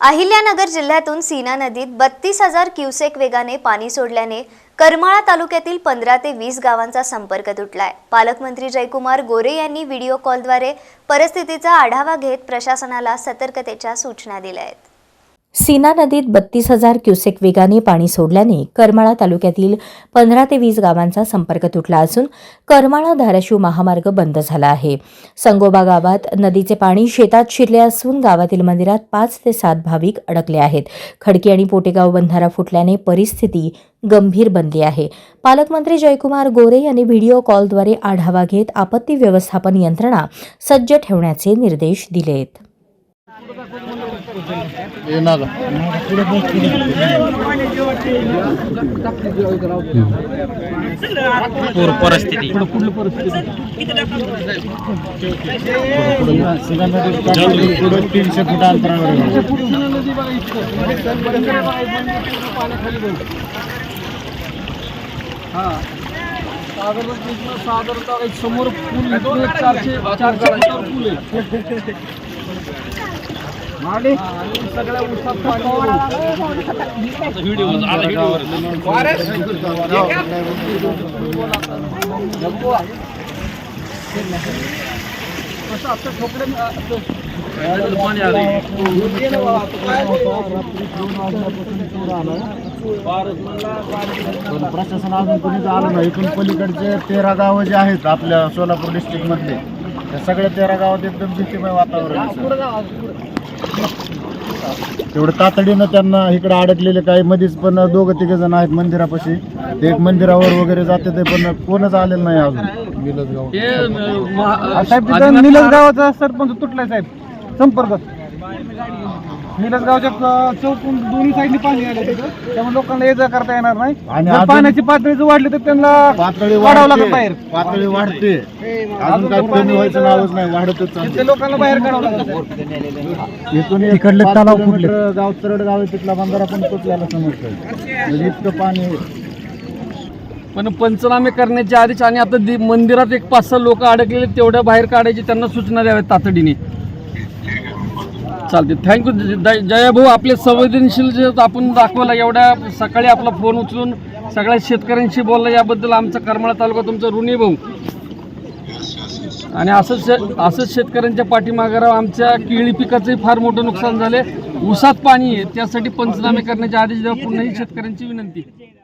अहिल्यानगर जिल्ह्यातून सीना नदीत बत्तीस हजार क्युसेक वेगाने पाणी सोडल्याने करमाळा तालुक्यातील पंधरा ते वीस गावांचा संपर्क तुटलाय. पालकमंत्री जयकुमार गोरे यांनी व्हिडिओ कॉलद्वारे परिस्थितीचा आढावा घेत प्रशासनाला सतर्कतेच्या सूचना दिल्या आहेत. सीना नदीत बत्तीस हजार क्युसेक वेगाने पाणी सोडल्याने करमाळा तालुक्यातील पंधरा ते वीस गावांचा संपर्क तुटला असून करमाळा धाराशिव महामार्ग बंद झाला आहे. संगोबा गावात नदीचे पाणी शेतात शिरले असून गावातील मंदिरात पाच ते सात भाविक अडकले आहेत. खडकी आणि पोटेगाव बंधारा फुटल्याने परिस्थिती गंभीर बनली आहे. पालकमंत्री जयकुमार गोरे यांनी व्हिडिओ कॉलद्वारे आढावा घेत आपत्ती व्यवस्थापन यंत्रणा सज्ज ठेवण्याचे निर्देश दिलेत. पूर परिस्थिती. तीनशे फूट अंतरावर आहे. साधारणतः एक समोर पूल चारशे चारशे पूल आहे. प्रशासन अजून कोणीच आलं नाही. इकडून पलीकडचे तेरा गावं जे आहेत आपल्या सोलापूर डिस्ट्रिक्ट मधले त्या सगळ्या तेरा गावात एकदम भीतीमय वातावरण आहे सर. तेवढं तातडीनं त्यांना इकडे अडकलेले काही मध्येच पण दोघं तिघ जण आहेत मंदिरापाशी. ते एक मंदिरावर वगैरे जाते ते पण कोणच आलेलं नाही अजून. हे साहेब तिथं निलज गावाचा सरपंच तुटलाय साहेब. संपर्क. चौकून दोन्ही साईडनी पाणी आलं तिथं त्यामुळे लोकांना ये जा करता येणार नाही. आणि जर अजून- पाण्याची पातळी जर वाढली तर त्यांना पातळी वाढावं लागत वाढते. बाहेर. पातळी वाढते. अजून काही कमी व्हायचं नावच नाही. वाढतच लोकांना बाहेर काढावं लागत. इथून तलाव फुटले. गाव तरड गाव आहे तिथला बंधारा पण तुटल्याला समजतंय. म्हणजे इतकं पाणी आहे. पण पंचनामे करण्याच्या आधीच आणि आता दि- मंदिरात एक पाच सहा लोक अडकलेले तेवढ्या बाहेर काढायची त्यांना सूचना द्याव्यात तातडीने. चालते थँक्यू जयाभाऊ आपले संवेदनशील जे आपण दाखवला एवढ्या सकाळी आपला फोन उचलून सगळ्या शेतकऱ्यांशी बोलला याबद्दल आमचा करमाळा तालुका तुमचा ऋणी भाऊ. आणि असंच शे- असंच शेतकऱ्यांच्या पाठीमागे राहा. आमच्या केळी पिकाचंही फार मोठं नुकसान झाले ऊसात पाणी आहे त्यासाठी पंचनामे करण्याचे आदेश द्यावा पुन्हाही शेतकऱ्यांची विनंती.